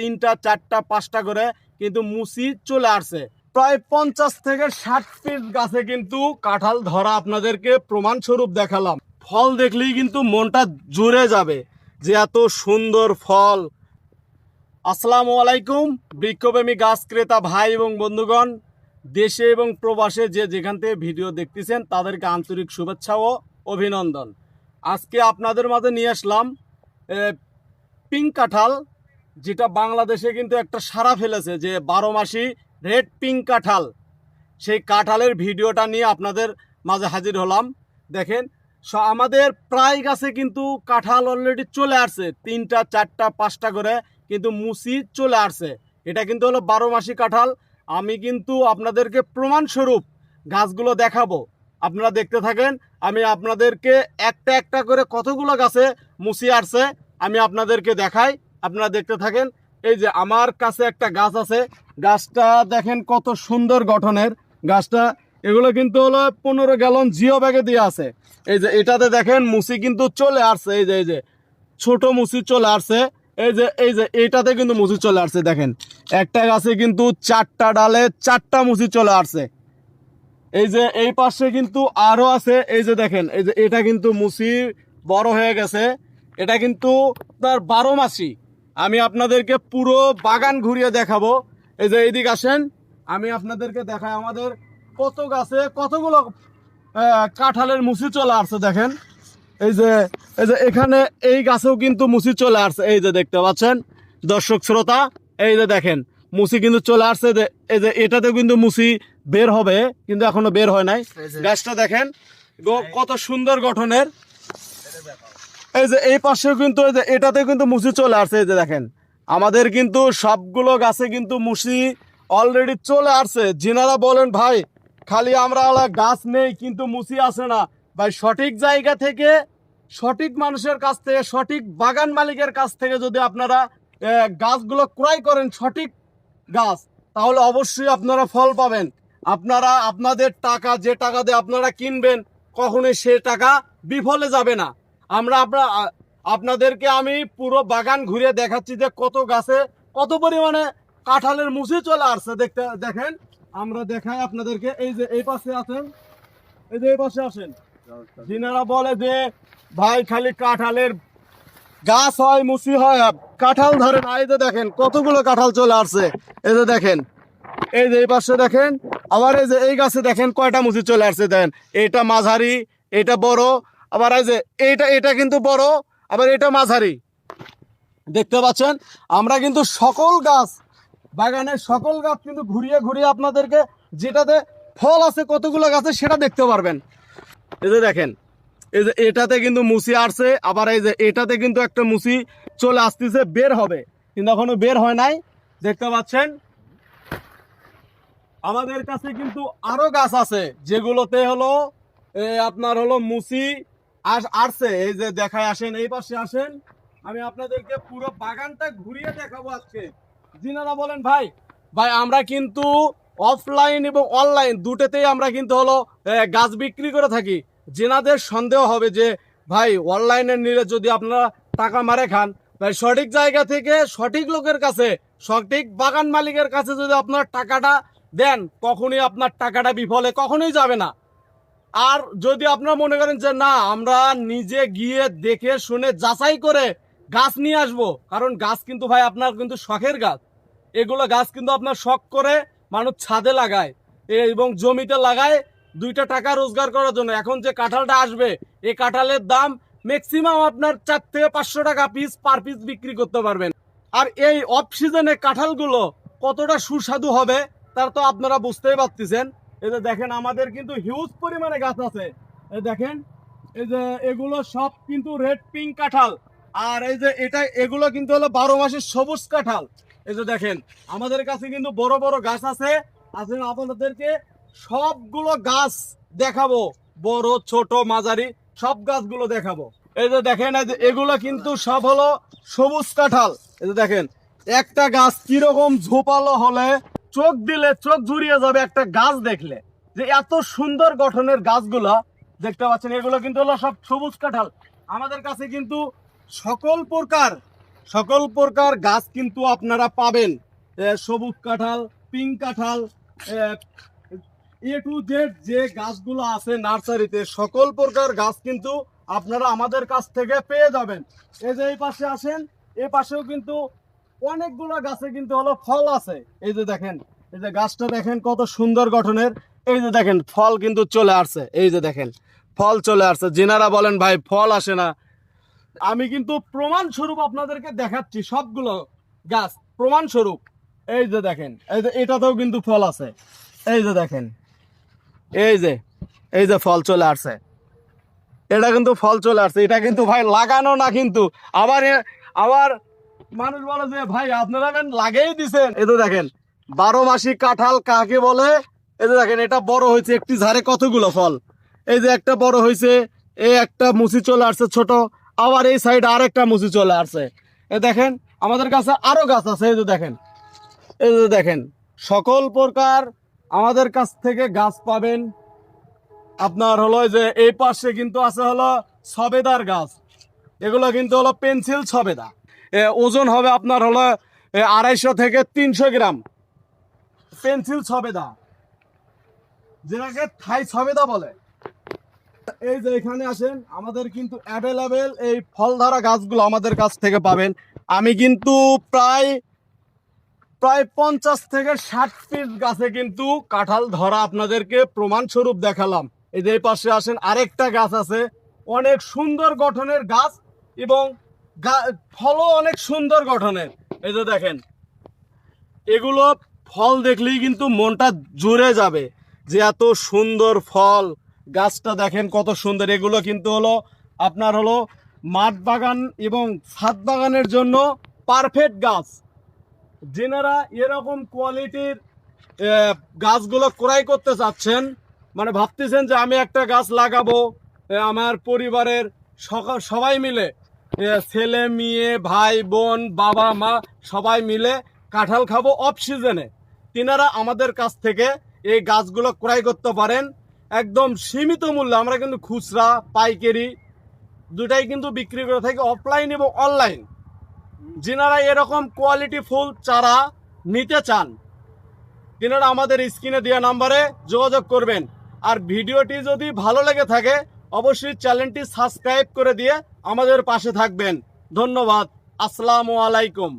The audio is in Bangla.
তিনটা, চারটা, পাঁচটা করে কিন্তু মুসি চলে আসছে প্রায় পঞ্চাশ থেকে ষাট পিস গাছে কিন্তু কাঁঠাল ধরা আপনাদেরকে প্রমাণস্বরূপ দেখালাম। ফল দেখলেই কিন্তু মনটা জুড়ে যাবে যে এত সুন্দর ফল। আসসালামু আলাইকুম, বৃক্ষপ্রেমী গাছ ক্রেতা ভাই এবং বন্ধুগণ, দেশে এবং প্রবাসে যে যেখান থেকে ভিডিও দেখতেছেন, তাদেরকে আন্তরিক শুভেচ্ছা ও অভিনন্দন। আজকে আপনাদের মাঝে নিয়ে আসলাম পিঙ্ক কাঁঠাল যেটা বাংলাদেশে কিন্তু একটা সারা ফেলেছে যে বারো মাসি রেড পিঙ্ক কাঁঠাল। সেই কাঁঠালের ভিডিওটা নিয়ে আপনাদের মাঝে হাজির হলাম। দেখেন, স- আমাদের প্রায় গাছে কিন্তু কাঁঠাল অলরেডি চলে আসছে। তিনটা, চারটা, পাঁচটা করে কিন্তু মুসি চলে আসছে। এটা কিন্তু হলো বারো মাসি কাঁঠাল। আমি কিন্তু আপনাদেরকে প্রমাণস্বরূপ গাছগুলো দেখাবো। আপনারা দেখতে থাকেন, আমি আপনাদেরকে একটা একটা করে কতগুলো গাছে মুসি আসছে, আমি আপনাদেরকে দেখাই। আপনারা দেখতে থাকেন, এই যে আমার কাছে একটা গাছ আছে। গাছটা দেখেন কত সুন্দর গঠনের। গাছটা, এগুলো কিন্তু হলো পনেরো গ্যালন জিও ব্যাগে দিয়ে আছে। এই যে এটাতে দেখেন মুসি কিন্তু চলে আসছে, এই যে এই যে, ছোট মুসি চলে আসছে। এই যে এই যে এইটাতে কিন্তু মুসি চলে আসছে, দেখেন। একটা গাছে কিন্তু চারটা ডালে চারটা মুসি চলে আসছে। এই যে, এই পাশে কিন্তু আরও আছে, এই যে দেখেন, এই যে, এটা কিন্তু মুসি বড় হয়ে গেছে। এটা কিন্তু তার বারো মাসি। আমি আপনাদেরকে পুরো বাগান ঘুরিয়ে দেখাবো। এই যে এইদিক আসেন। আমি আপনাদেরকে দেখাই আমাদের কত গাছে কতগুলো কাঁঠালের মুসি চলে আসছে দেখেন। এই যে এই যে এখানে এই গাছেও কিন্তু মুসি চলে আসছে। এই যে দেখতে পাচ্ছেন দর্শক শ্রোতা এই যে দেখেন মুসি কিন্তু চলে আসছে। যে এই যে এটাতেও কিন্তু মুসি বের হবে কিন্তু এখনও বের হয় নাই। গাছটা দেখেন কত সুন্দর গঠনের। এই যে এই পাশেও কিন্তু এটাতে কিন্তু মুসি চলে আসছে, এই যে দেখেন। আমাদের কিন্তু সবগুলো গাছে কিন্তু মুসি অলরেডি চলে আসছে। যিনারা বলেন, ভাই, খালি আমরা গাছ নেই, কিন্তু মুসি আসে না। ভাই, সঠিক জায়গা থেকে, সঠিক মানুষের কাছ থেকে, সঠিক বাগান মালিকের কাছ থেকে যদি আপনারা গাছগুলো ক্রয় করেন সঠিক গাছ, তাহলে অবশ্যই আপনারা ফল পাবেন। আপনারা, আপনাদের টাকা, যে টাকা দিয়ে আপনারা কিনবেন, কখনোই সে টাকা বিফলে যাবে না। আমরা আপনার আপনাদেরকে আমি পুরো বাগান ঘুরে দেখাচ্ছি যে কত গাছে কত পরিমাণে কাঁঠালের মুসি চলে আসছে দেখতে দেখেন। আমরা দেখাই আপনাদেরকে এই যে এই পাশে আছেন এই যে এই পাশে আসেন যিনারা বলে যে ভাই খালি কাঁঠালের গাছ হয় মুসি হয় কাঁঠাল ধরেন এই যে দেখেন কতগুলো কাঁঠাল চলে আসছে। এই যে দেখেন এই যে এই পাশে দেখেন আবার এই যে এই গাছে দেখেন কয়টা মুসি চলে আসছে দেখেন। এইটা মাঝারি এটা বড় আবার এই যে এইটা এটা কিন্তু বড়, আবার এটা মাঝারি। দেখতে পাচ্ছেন? আমরা কিন্তু সকল গাছ, বাগানের সকল গাছ কিন্তু ঘুরিয়ে ঘুরিয়ে আপনাদেরকে যেটাতে ফল আছে, কতগুলো গাছে সেটা দেখতে পারবেন। এই যে দেখেন, এই যে এটাতে কিন্তু মুসি আসছে, আবার এই যে এটাতে কিন্তু একটা মুসি চলে আসতেছে, বের হবে। কিন্তু এখনও বের হয় নাই, দেখতে পাচ্ছেন? আমাদের কাছে কিন্তু আরও গাছ আছে, যেগুলোতে হলো আপনার হলো মুসি আসছে, এই যে দেখায় আসেন, এই পাশে আসেন। আমি আপনাদেরকে পুরো বাগানটা ঘুরিয়ে দেখাবো আজকে। যিনারা বলেন, ভাই ভাই, আমরা কিন্তু অফলাইন এবং অনলাইন দুটোতেই আমরা কিন্তু হলো গাছ বিক্রি করে থাকি। যেনাদের সন্দেহ হবে যে, ভাই অনলাইনে নিলে যদি আপনারা টাকা মারে খান, ভাই, সঠিক জায়গা থেকে সঠিক লোকের কাছে, সঠিক বাগান মালিকের কাছে যদি আপনার টাকাটা দেন কখনই আপনার টাকাটা বিফলে কখনোই যাবে না। আর যদি আপনারা মনে করেন যে না, আমরা নিজে গিয়ে দেখে শুনে যাচাই করে গাছ নিয়ে আসব, কারণ গাছ কিন্তু ভাই আপনার কিন্তু শখের গাছ। এগুলো গাছ কিন্তু আপনার শখ করে মানুষ ছাদে লাগায় এবং জমিতে লাগায় দুইটা টাকা রোজগার করার জন্য। এখন যে কাঁঠালটা আসবে এই কাঁঠালের দাম ম্যাক্সিমাম আপনার চার থেকে পাঁচশো টাকা পিস পার পিস বিক্রি করতে পারবেন। আর এই অফ সিজনে কাঁঠালগুলো কতটা সুস্বাদু হবে, তার তো আপনারা বুঝতেই পারতেছেন। এই যে দেখেন, আমাদের কিন্তু হিউজ পরিমাণে গাছ আছে। এই দেখেন, এই যে এগুলো সব কিন্তু রেড পিঙ্ক কাঁঠাল। আর এই যে এটা, এগুলো কিন্তু হলো বারো মাসের সবুজ কাঁঠাল। এই যে দেখেন, আমাদের কাছে কিন্তু বড় বড় গাছ আছে। আসেন আপনাদেরকে সবগুলো গাছ দেখাবো। বড়, ছোট, মাঝারি, সব গাছগুলো দেখাবো। এই যে দেখেন এগুলো কিন্তু সব হলো সবুজ কাঁঠাল। এই যে দেখেন, একটা গাছ কীরকম ঝোপালো হলে চোখ দিলে চোখ জুড়িয়ে যাবে একটা গাছ দেখলে। যে এত সুন্দর গঠনের গাছগুলা দেখতে পাচ্ছেন, এগুলো কিন্তু হলো সব সবুজ কাঁঠাল। আমাদের কাছে কিন্তু সকল প্রকার সকল প্রকার গাছ কিন্তু আপনারা পাবেন। সবুজ কাঁঠাল পিঙ্ক কাঁঠাল, এ টু জেড যে গাছগুলো আছে নার্সারিতে, সকল প্রকার গাছ কিন্তু আপনারা আমাদের কাছ থেকে পেয়ে যাবেন। এই যে এই পাশে আসেন, এ পাশেও কিন্তু অনেকগুলো গাছে কিন্তু হলো ফল আছে। এই যে দেখেন, এই যে গাছটা দেখেন কত সুন্দর গঠনের। এই যে দেখেন, ফল কিন্তু চলে আসছে। এই যে দেখেন, ফল চলে আসছে। যেনারা বলেন, ভাই, ফল আসে না। আমি কিন্তু প্রমাণ স্বরূপ আপনাদেরকে দেখাচ্ছি সবগুলো গাছ প্রমাণ স্বরূপ এই যে দেখেন, এই যে এটাতেও কিন্তু ফল আছে। এই যে দেখেন, এই যে এই যে ফল চলে আসছে। এটা কিন্তু ফল চলে আসছে। এটা কিন্তু ভাই লাগানো না কিন্তু। আবার আবার মানুষ বলে যে ভাই আপনারা লাগেই দিছেন। এই তো দেখেন বারো মাসি কাঁঠাল কাকে বলে? এই যে দেখেন এটা বড় হয়েছে একটি ঝাড়ে কতগুলো ফল? এই যে একটা বড় হয়েছে এই একটা মুসি চলে আসছে ছোট আবার এই সাইড আর একটা মুসি চলে আসছে। এ দেখেন আমাদের কাছে আরও গাছ আছে এই যে দেখেন। এই যে দেখেন সকল প্রকার আমাদের কাছ থেকে গাছ পাবেন। আপনার হলো যে এই পাশে কিন্তু আছে হলো সবেদার গাছ। এগুলো কিন্তু হলো পেন্সিল সবেদা। এ, ওজন হবে আপনার হলো আড়াইশো থেকে তিনশো গ্রাম। পেন্সিল সবেদা যেটাকে থাই সবেদা বলে। এই যে এখানে আসেন, আমাদের কিন্তু অ্যাভেলেবেল এই ফল ফলধারা গাছগুলো আমাদের কাছ থেকে পাবেন। আমি কিন্তু প্রায় প্রায় পঞ্চাশ থেকে ষাট পিস গাছে কিন্তু কাঁঠাল ধরা আপনাদেরকে প্রমাণস্বরূপ দেখালাম। এই যে পাশে আসেন, আরেকটা গাছ আছে। অনেক সুন্দর গঠনের গাছ এবং ফলও অনেক সুন্দর গঠনের। এই যে দেখেন, এগুলো ফল দেখলেই কিন্তু মনটা জুড়ে যাবে যে এত সুন্দর ফল, গাছটা দেখেন কত সুন্দর। এগুলো কিন্তু হলো, আপনার হলো মাঠ বাগান এবং ছাদ বাগানের জন্য পারফেক্ট গাছ। যেনারা এরকম কোয়ালিটির গাছগুলো ক্রয় করতে চাচ্ছেন মানে ভাবতেছেন যে আমি একটা গাছ লাগাবো আমার পরিবারের সবাই মিলে। ছেলে, মেয়ে, ভাই, বোন, বাবা, মা, সবাই মিলে কাঁঠাল খাব অফ সিজনে তিনারা আমাদের কাছ থেকে এই গাছগুলো ক্রয় করতে পারেন। একদম সীমিত মূল্যে, আমরা কিন্তু খুচরা, পাইকারি দুটাই কিন্তু বিক্রি করে থাকি অফলাইন এবং অনলাইন যিনারা এরকম কোয়ালিটি ফুল চারা নিতে চান, তিনারা আমাদের স্ক্রিনে দেওয়া নাম্বারে যোগাযোগ করবেন। আর ভিডিওটি যদি ভালো লেগে থাকে, অবশ্যই চ্যানেলটি সাবস্ক্রাইব করে দিয়ে আমাদের পাশে থাকবেন। ধন্যবাদ। আসসালামু আলাইকুম।